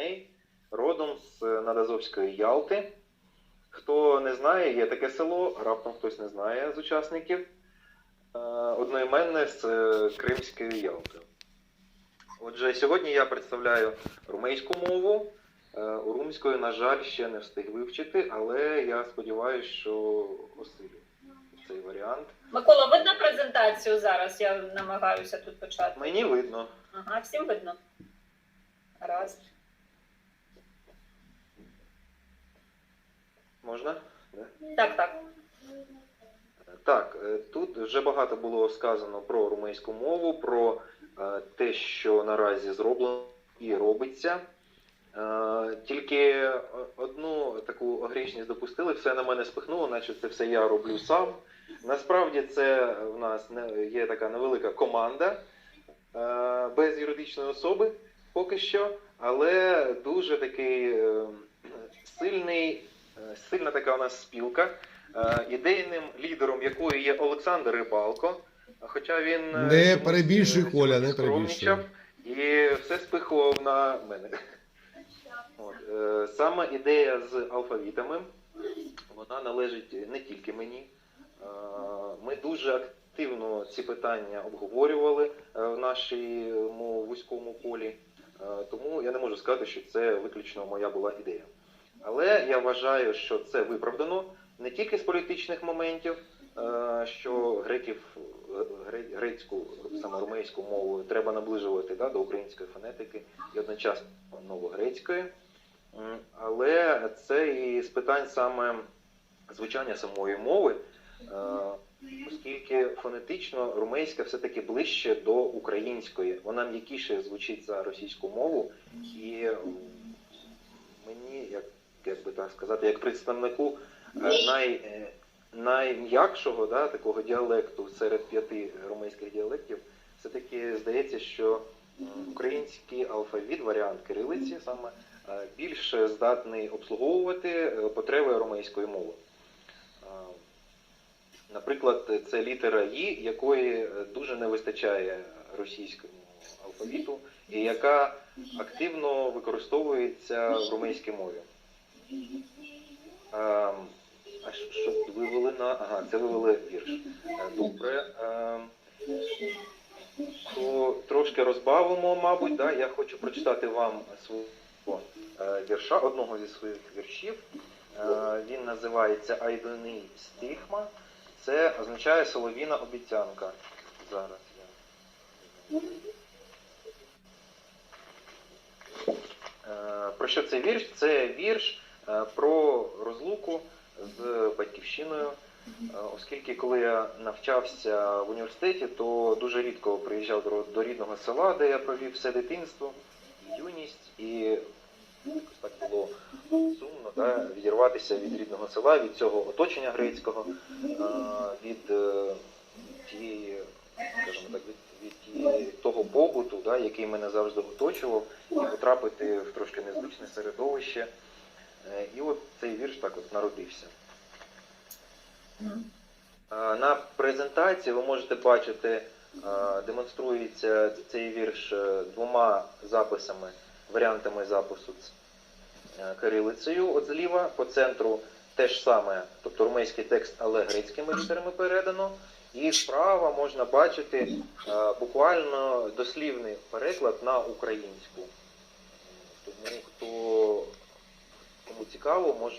Ромей, родом з Надазовської Ялти. Хто не знає, є таке село, раптом хтось не знає з учасників. Е, Одноіменне з е, Кримської Ялти. Отже, сьогодні я представляю румейську мову. Е, Урумською, на жаль, ще не встиг вивчити, але я сподіваюся, що осилю цей варіант. Микола, видно презентацію зараз? Я намагаюся тут почати. Мені видно. Ага, всім видно. Раз. Можна? Так, так. Так, е, тут вже багато було сказано про румейську мову, про е, те, що наразі зроблено і робиться. Е, Тільки одну таку огрішність допустили, все на мене спихнуло, наче це все я роблю сам. Насправді це в нас є така невелика команда е, без юридичної особи поки що, але дуже такий е, сильний, е, сильна така у нас спілка е, ідейним лідером якої є Олександр Рибалко. Хоча він е, Не перебільшуй, Коля, не перебільшуй. І все спихував на мене. От. Саме ідея з алфавітами, вона належить не тільки мені. Ми дуже активно ці питання обговорювали в нашому вузькому полі, тому я не можу сказати, що це виключно моя була ідея. Але я вважаю, що це виправдано не тільки з політичних моментів, е, що греків, е, грецьку, саме румейську мову треба наближувати да, до української фонетики і одночасно новогрецької. Але це і з питань саме звучання самої мови, е, оскільки фонетично румейська все-таки ближче до української. Вона м'якіше звучить за російську мову, і мені, як, як би так сказати, як представнику е, най, е, найм'якшого да, такого діалекту серед п'яти румейських діалектів, все-таки здається, що український алфавіт, варіант кирилиці саме е, більш здатний обслуговувати потреби румейської мови. Наприклад, це літера І, якої дуже не вистачає російському алфавіту, і яка активно використовується в румейській мові. Ем, А що що вивели на. Ага, це вивели вірш. Е, Добре. Ем, То трошки розбавимо, мабуть. Да? Я хочу прочитати вам свого е, вірша, одного зі своїх віршів. Е, Він називається Айдоний стихма. Це означає соловіна обіцянка. Зараз я. Про що це вірш? Це вірш про розлуку з батьківщиною. Е, Оскільки коли я навчався в університеті, то дуже рідко приїжджав до, рідного села, де я провів все дитинство, юність, і якось так було сумно да, відірватися від рідного села, від цього оточення грецького, е, від е, тієї, скажімо так, від, від того побуту, да, який мене завжди оточував, і потрапити в трошки незвичне середовище. Е, І от цей вірш так от народився. Е, На презентації ви можете бачити, е, демонструється цей вірш двома записами, варіантами запису кирилицею от зліва, по центру те ж саме, тобто румейський текст, але грецькими літерами передано. І справа можна бачити буквально дослівний переклад на українську. Тому хто кому цікаво, може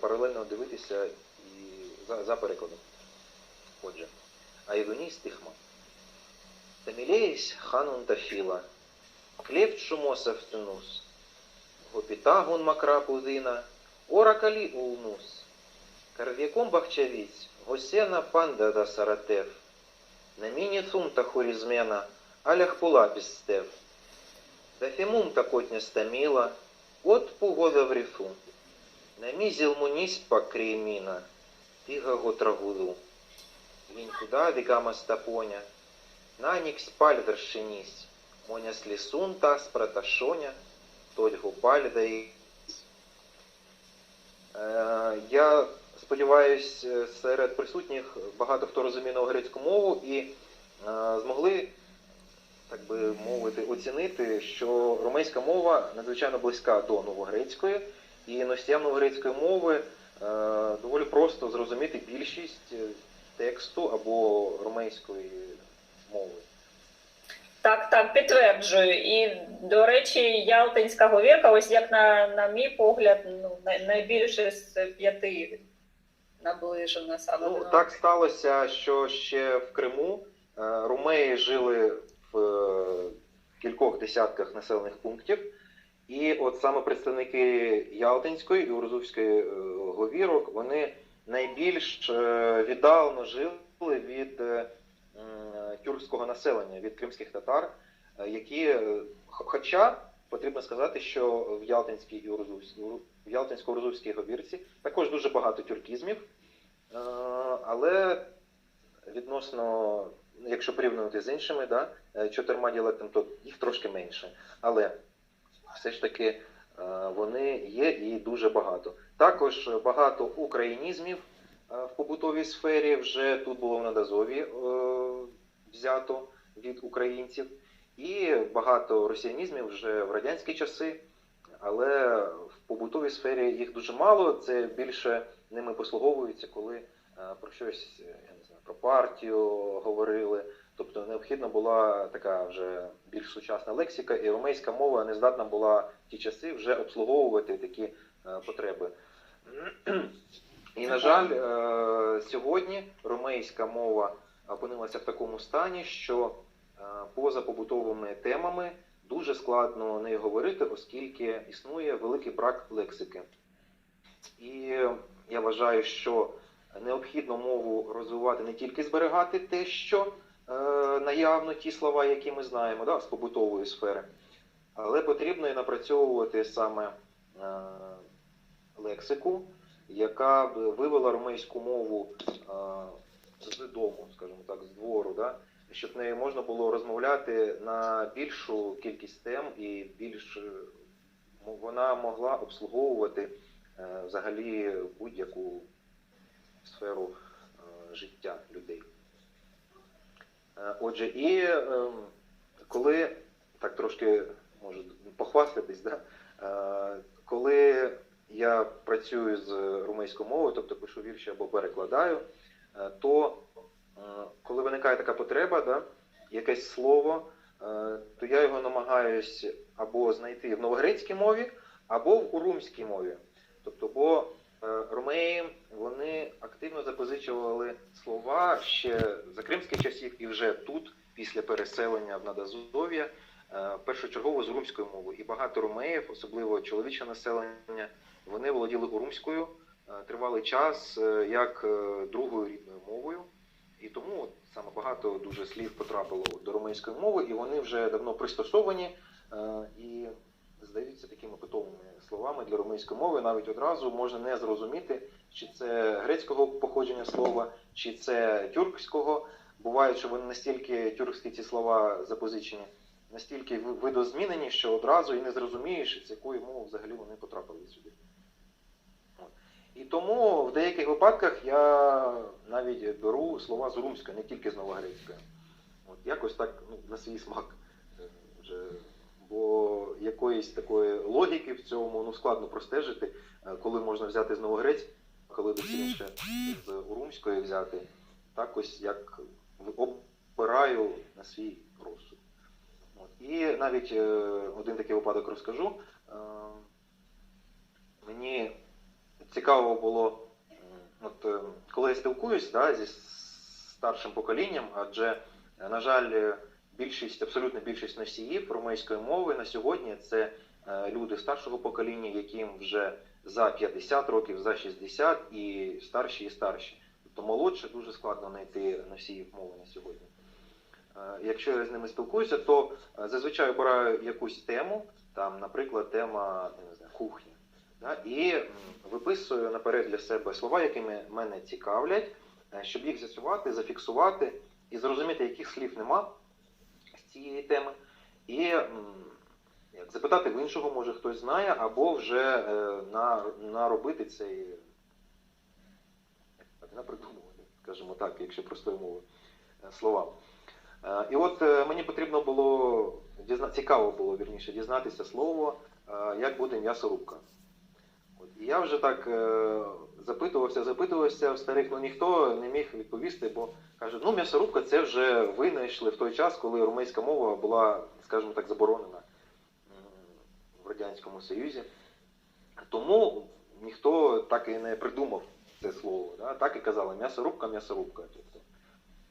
паралельно дивитися і за, за перекладом. Отже, Айвені стихма. Тамілеїсь ханун тафіла, клефт шумоса втинус, гопітагун макрапудина, оракалі улнус, карв'яком бахчавіць, госена панда да саратев, на міні сумта хорізмена, алях пулапіс стев, дафімум та котня стаміла, от пугода в рифу, на мізіл мунісь пакрієміна, Тига готрагуду. Він куда вігама стапоня, на нікс паль вершинісь, моня слісунта спраташоня, тольгу паль даї. Е, Я сподіваюся, серед присутніх багато хто розуміє новогрецьку мову і е, змогли так би мовити, оцінити, що румейська мова надзвичайно близька до новогрецької, і носіям новогрецької мови е, доволі просто зрозуміти більшість е, тексту або румейської мови. Так, так, підтверджую. І, до речі, ялтинська говірка, ось як на, на мій погляд, ну, найбільше з п'яти наближена саме Ну, так сталося, що ще в Криму е, румеї жили в е, кількох десятках населених пунктів, і от саме представники Ялтинської і Урзувської е, говірок вони найбільш е, віддалено жили від тюркського населення, від кримських татар, які, хоча потрібно сказати, що в Ялтинській і в Ялтинсько-Урзувській говірці також дуже багато тюркізмів. Але відносно, якщо порівнювати з іншими, да, чотирма діалектами, то їх трошки менше. Але все ж таки е, вони є і дуже багато. Також багато українізмів е, в побутовій сфері вже тут було в Надазові е, взято від українців, і багато росіянізмів вже в радянські часи. Але в побутовій сфері їх дуже мало. Це більше ними послуговуються, коли е, про щось е, я не знаю, про партію говорили. Тобто необхідна була така вже більш сучасна лексика, і румейська мова не здатна була в ті часи вже обслуговувати такі е, потреби. І, на жаль, е, сьогодні румейська мова опинилася в такому стані, що е, поза побутовими темами дуже складно нею говорити, оскільки існує великий брак лексики. І я вважаю, що необхідно мову розвивати не тільки зберігати те, що наявно ті слова, які ми знаємо да, з побутової сфери, але потрібно і напрацьовувати саме е, лексику, яка б вивела румейську мову е, з дому, скажімо так, з двору, да, щоб нею можна було розмовляти на більшу кількість тем і більш е, вона могла обслуговувати е, взагалі будь-яку сферу е, життя людей. Е, Отже, і е, коли так трошки можу похвастатись, да? е, коли я працюю з румейською мовою, тобто пишу вірші або перекладаю, е, то коли виникає така потреба, да, якесь слово, то я його намагаюсь або знайти в новогрецькій мові, або в урумській мові. Тобто, бо е, румеї вони активно запозичували слова ще за кримських часів і вже тут, після переселення в Надазов'я, е, першочергово з румською мовою. І багато румеїв, особливо чоловіче населення, вони володіли урумською е, тривалий час як другою рідною мовою. І тому саме багато дуже слів потрапило до румейської мови, і вони вже давно пристосовані і здаються такими питомими словами для румейської мови. Навіть одразу можна не зрозуміти, чи це грецького походження слова, чи це тюркського. Буває, що вони настільки тюркські ці слова запозичені, настільки видозмінені, що одразу і не зрозумієш, з якої мови взагалі вони потрапили сюди. І тому в деяких випадках я навіть беру слова з румської, не тільки з новогрецької. От якось так ну, на свій смак. Бо якоїсь такої логіки в цьому ну, складно простежити, е, коли можна взяти з новогрецької, коли доцільніше з урумської взяти. Так ось як обираю на свій розсуд. І навіть е, один такий випадок розкажу. Е, мені цікаво було, от, коли я спілкуюсь да, зі старшим поколінням, адже, на жаль, більшість, абсолютна більшість носіїв румейської мови на сьогодні це е, люди старшого покоління, яким вже за 50 років, за 60 і старші, і старші. Тобто молодше дуже складно знайти носіїв мови на сьогодні. Е, Якщо я з ними спілкуюся, то е, зазвичай обираю якусь тему, там, наприклад, тема я не знаю, кухня. Да, і виписую наперед для себе слова, які мене цікавлять, щоб їх з'ясувати, зафіксувати і зрозуміти, яких слів нема цієї теми. І як, запитати в іншого, може хтось знає, або вже е, на, наробити цей напридумувати, скажімо так, якщо простою мовою, е, слова. Е, І от мені потрібно було дізна... цікаво було вірніше дізнатися слово, як буде м'ясорубка. От, і я вже так запитувався, запитувався в старих, ну ніхто не міг відповісти, бо каже, ну м'ясорубка це вже винайшли в той час, коли румейська мова була, скажімо так, заборонена в Радянському Союзі. Тому ніхто так і не придумав це слово. Да? Так і казали м'ясорубка, м'ясорубка. Тобто.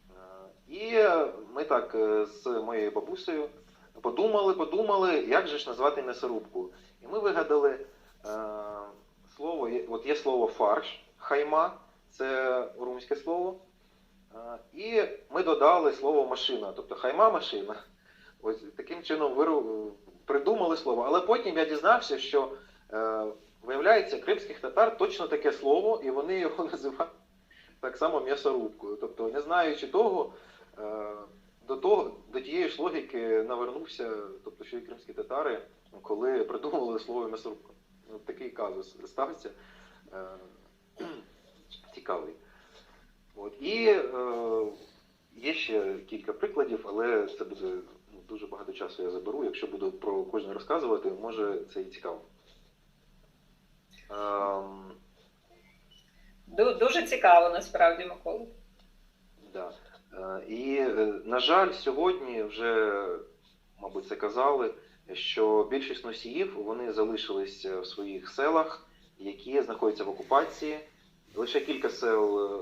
Е, І ми так е, з моєю бабусею подумали, подумали, як же ж назвати м'ясорубку. І ми вигадали е, слово, от є слово фарш, хайма, це румське слово. І ми додали слово машина, тобто хайма машина. Ось таким чином придумали слово. Але потім я дізнався, що е, виявляється, кримських татар точно таке слово, і вони його називають так само м'ясорубкою. Тобто, не знаючи того, е, до того, до тієї ж логіки навернувся, тобто, що і кримські татари, коли придумували слово м'ясорубка. Такий казус стався. Е, цікавий. От. І е, є ще кілька прикладів, але це буде ну, дуже багато часу я заберу. Якщо буду про кожен розказувати, може це і цікаво. Ем, Дуже цікаво насправді, Микола. Да. Е, І, е, на жаль, сьогодні вже, мабуть, це казали, що більшість носіїв вони залишились в своїх селах, які знаходяться в окупації. Лише кілька сел е,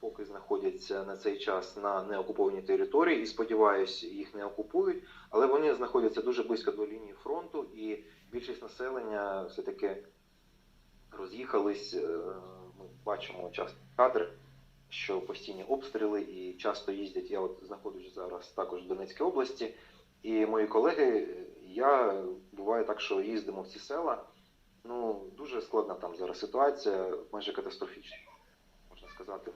поки знаходяться на цей час на неокупованій території, і сподіваюсь, їх не окупують, але вони знаходяться дуже близько до лінії фронту, і більшість населення все-таки роз'їхались. Е, Ми бачимо часто кадри що постійні обстріли і часто їздять. Я от знаходжусь зараз також в Донецькій області, і мої колеги, я буває так, що їздимо в ці села. Ну, дуже складна там зараз ситуація, майже катастрофічна, можна сказати.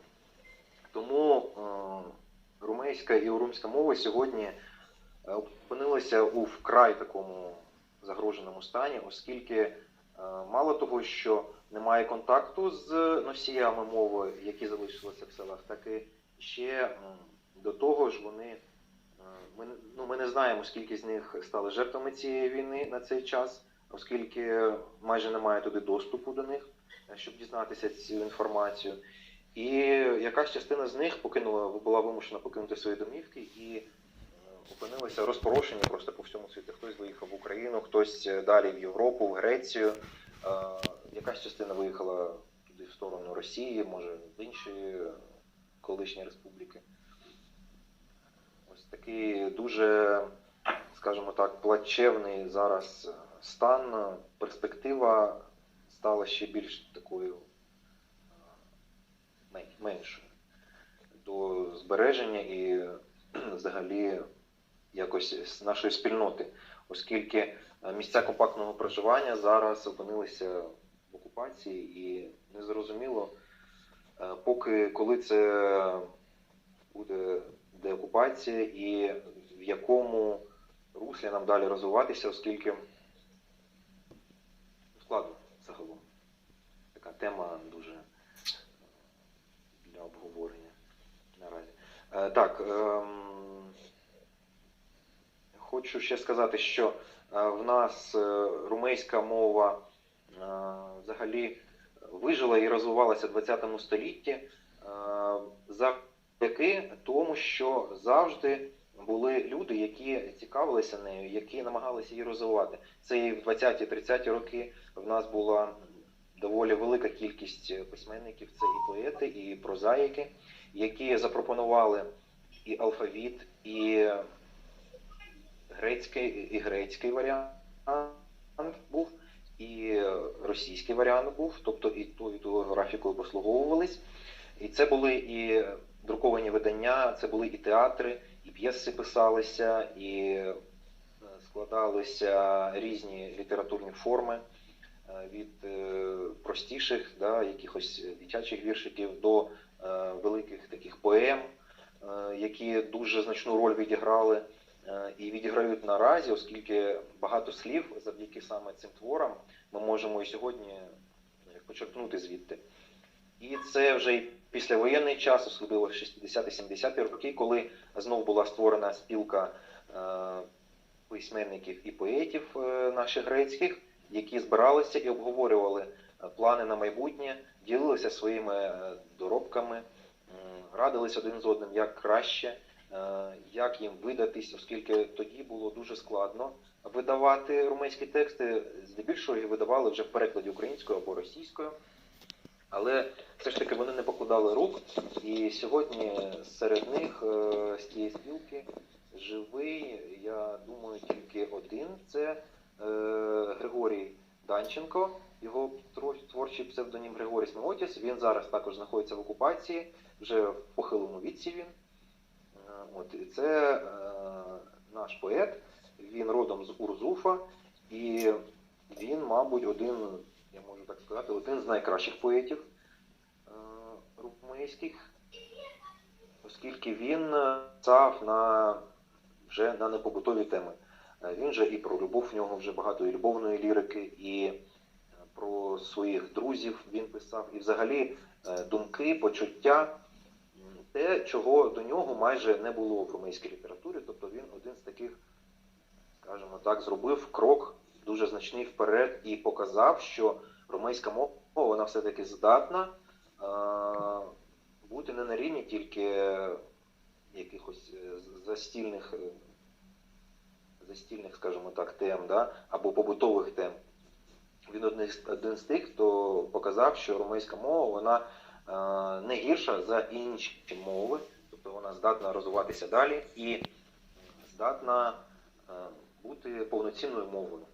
Тому е, румейська і урумська мова сьогодні е, опинилися у вкрай такому загроженому стані, оскільки е, мало того, що немає контакту з носіями мови, які залишилися в селах, так і ще до того ж вони. Ми, ну, ми не знаємо, скільки з них стали жертвами цієї війни на цей час, оскільки майже немає туди доступу до них, е, щоб дізнатися цю інформацію. І якась частина з них покинула, була вимушена покинути свої домівки і е, опинилися розпорошені просто по всьому світу. Хтось виїхав в Україну, хтось е, далі в Європу, в Грецію. Якась частина виїхала туди в сторону Росії, може в інші колишні республіки. Такий дуже, скажімо так, плачевний зараз стан. Перспектива стала ще більш такою е, меншою до збереження і взагалі якось з нашої спільноти, оскільки е, місця компактного проживання зараз опинилися в окупації і незрозуміло, е, поки коли це буде деокупація і в якому руслі нам далі розвиватися, оскільки складно загалом. Така тема дуже е, для обговорення наразі. Е, Так, ем, хочу ще сказати, що е, в нас румейська мова взагалі вижила і розвивалася в 20 столітті е, завдяки тому, що завжди були люди, які цікавилися нею, які намагалися її розвивати. Це і в 20-30 роки в нас була доволі велика кількість письменників, це і поети, і прозаїки, які запропонували і алфавіт, і грецький, і грецький варіант був, і російський варіант був, тобто і ту, і ту графікою послуговувались. І це були і друковані видання, це були і театри, і п'єси писалися, і е, складалися різні літературні форми е, від е, простіших, да, якихось дитячих віршиків до великих таких поем, які дуже значну роль відіграли і відіграють наразі, оскільки багато слів завдяки саме цим творам ми можемо і сьогодні ну, почерпнути звідти. І це вже й післявоєнний час, особливо 60-70-ті роки, коли знов була створена спілка е, письменників і поетів е, наших грецьких, які збиралися і обговорювали е, плани на майбутнє, ділилися своїми доробками, м, радились один з одним, як краще, як їм видатись, оскільки тоді було дуже складно видавати румунські тексти. Здебільшого їх видавали вже в перекладі українською або російською. Але все ж таки вони не покладали рук. І сьогодні серед них е, з тієї спілки живий, я думаю, тільки один це е, Григорій Данченко, його творчий псевдонім Григорій Смеотіс. Він зараз також знаходиться в окупації, вже в похилому віці він. Е, От, це наш поет, він родом з Урзуфа, і він, мабуть, один, я можу так сказати, один з найкращих поетів е, румейських, оскільки він е, писав на, вже на непобутові теми. Е, Він же і про любов, в нього вже багато і любовної лірики, і про своїх друзів він писав, і взагалі думки, почуття, те, чого до нього майже не було в румейській літературі. Тобто він один з таких, скажімо так, зробив крок дуже значний вперед і показав, що румейська мова вона все-таки здатна бути не на рівні тільки якихось е, застільних, е, застільних, скажімо так, тем, да, або побутових тем. Він один з, тих, хто показав, що румейська мова вона е, не гірша за інші мови, тобто вона здатна розвиватися далі і здатна бути повноцінною мовою.